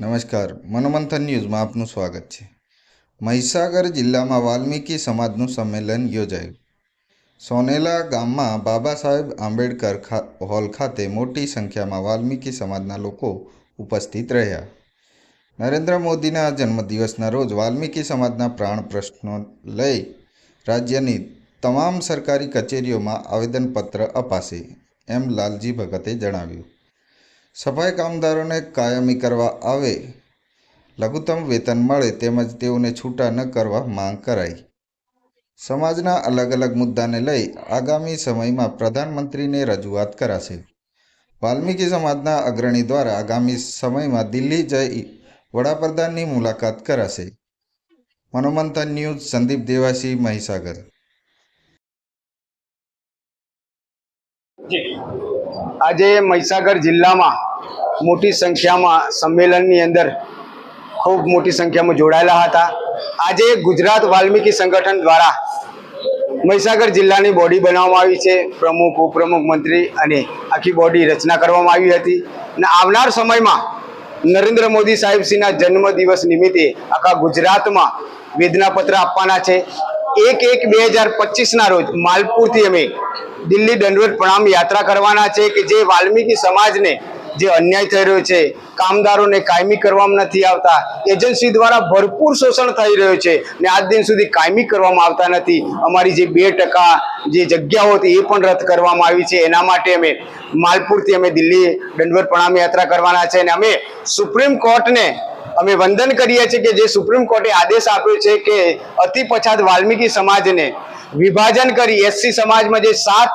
નમસ્કાર, મનોમંથન ન્યૂઝમાં આપનું સ્વાગત છે. મહીસાગર જિલ્લામાં વાલ્મીકી સમાજનું સંમેલન યોજાયું. સોનેલા ગામમાં બાબા સાહેબ આંબેડકર હોલ ખાતે મોટી સંખ્યામાં વાલ્મીકી સમાજના લોકો ઉપસ્થિત રહ્યા. નરેન્દ્ર મોદીના જન્મદિવસના રોજ વાલ્મીકી સમાજના પ્રાણ પ્રશ્નો લઈ રાજ્યની તમામ સરકારી કચેરીઓમાં આવેદનપત્ર અપાશે, એમ લાલજી ભગતે જણાવ્યું. સફાઈ કામદારોને કાયમી કરવા આવે, લઘુત્તમ વેતન મળે તેમજ તેઓને છૂટા ન કરવા માંગ કરાઈ. સમાજના અલગ અલગ મુદ્દાને લઈ આગામી સમયમાં પ્રધાનમંત્રીને રજૂઆત કરાશે. વાલ્મીકી સમાજના અગ્રણી દ્વારા આગામી સમયમાં દિલ્હી જઈ વડાપ્રધાનની મુલાકાત કરાશે. મનોમંથન ન્યૂઝ, સંદીપ દેવાસી, મહીસાગર. આજે મહીસાગર જિલ્લામાં મોટી સંખ્યામાં સંમેલનની અંદર ખૂબ મોટી સંખ્યામાં જોડાયેલા હતા. આજે ગુજરાત વાલ્મીકી સંગઠન દ્વારા મહીસાગર જિલ્લાની બોડી બનાવવામાં આવી છે. પ્રમુખ, ઉપપ્રમુખ, મંત્રી અને આખી બોડી રચના કરવામાં આવી હતી. અને આવનાર સમયમાં નરેન્દ્ર મોદી સાહેબસિંહના જન્મદિવસ નિમિત્તે આખા ગુજરાતમાં વેદનાપત્ર આપવાના છે. એક એક બે હજાર પચીસના રોજ માલપુરથી અમે દિલ્હી દંડવત પ્રણામ યાત્રા કરવાના છે કે જે વાલ્મીકી સમાજને જે અન્યાય થઈ રહ્યો છે, કામદારોને કાયમી કરવામાં નથી આવતા, એજન્સી દ્વારા ભરપૂર શોષણ થઈ રહ્યું છે ને આજ દિન સુધી કાયમી કરવામાં આવતા નથી. અમારી જે બે ટકા જે જગ્યાઓ હતી એ પણ રદ કરવામાં આવી છે. એના માટે અમે માલપુરથી અમે દિલ્હી દંડવત પ્રણામ યાત્રા કરવાના છે અને અમે સુપ્રીમ કોર્ટને અમે વંદન કરીએ છીએ કે જે સુપ્રીમ કોર્ટે આદેશ આપ્યો છે કે અતિ પછાત વાલ્મીકી સમાજને વિભાજન કરી એસસી સમાજમાં જે સાત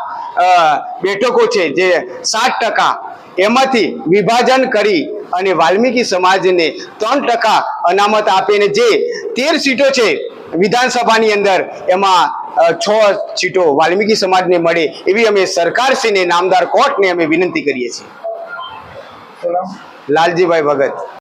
બેઠકો છે જે સાત ટકા એમાંથી વિભાજન કરી અને વાલ્મીકી સમાજને ત્રણ ટકા અનામત આપીને જે તેર સીટો છે વિધાનસભાની અંદર એમાં છ સીટો વાલ્મીકી સમાજને મળે એવી અમે સરકારશ્રીને નામદાર કોર્ટને અમે વિનંતી કરીએ છીએ. લાલજીભાઈ ભગત.